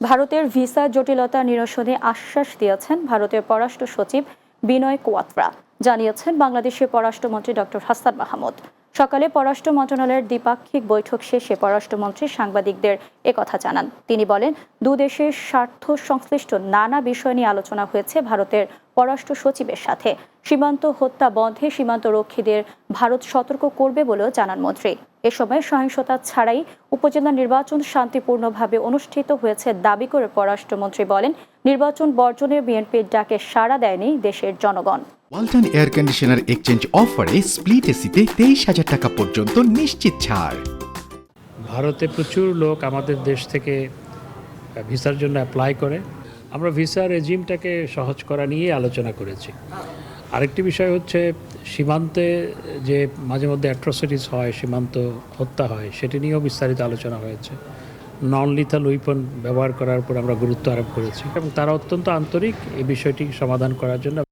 ভারতের ভিসা জটিলতা নিরসনে আশ্বাস দিয়েছেন ভারতের পররাষ্ট্র সচিব বিনয় কোয়াত্রা। জানিয়েছেন বাংলাদেশের পররাষ্ট্রমন্ত্রী ডক্টর হাসান মাহমুদ। সকালে পররাষ্ট্র মন্ত্রণালয়ের দ্বিপাক্ষিক বৈঠক শেষে পররাষ্ট্রমন্ত্রী সাংবাদিকদের একথা জানান। তিনি বলেন, দু দেশের স্বার্থ সংশ্লিষ্ট নানা বিষয় নিয়ে আলোচনা হয়েছে ভারতের পররাষ্ট্র সচিবের সাথে। সীমান্ত হত্যা বন্ধে সীমান্ত রক্ষীদের ভারত সতর্ক করবে বলেও জানান মন্ত্রী। এ সময় সহিংসতা ছাড়াই উপজেলা নির্বাচন শান্তিপূর্ণভাবে অনুষ্ঠিত হয়েছে দাবি করে পররাষ্ট্রমন্ত্রী বলেন নির্বাচন বর্জনের বিএনপির ডাকে সাড়া দেয়নি দেশের জনগণ। ওয়ালটন এয়ার কন্ডিশনার এক্সচেঞ্জ অফারে স্প্লিট এসিতে তেইশ হাজার টাকা পর্যন্ত নিশ্চিত ছাড়। ভারতে প্রচুর লোক আমাদের দেশ থেকে ভিসার জন্য অ্যাপ্লাই করে। আমরা ভিসা রেজিমটাকে সহজ করা নিয়ে আলোচনা করেছি। আরেকটি বিষয় হচ্ছে সীমান্তে যে মাঝে মধ্যে অ্যাট্রসিটিস হয় সীমান্ত হত্যা হয় সেটি নিয়েও বিস্তারিত আলোচনা হয়েছে। নন লিথাল উইপন ব্যবহার করার উপর আমরা গুরুত্ব আরোপ করেছি। এবং তারা অত্যন্ত আন্তরিক এই বিষয়টি সমাধান করার জন্য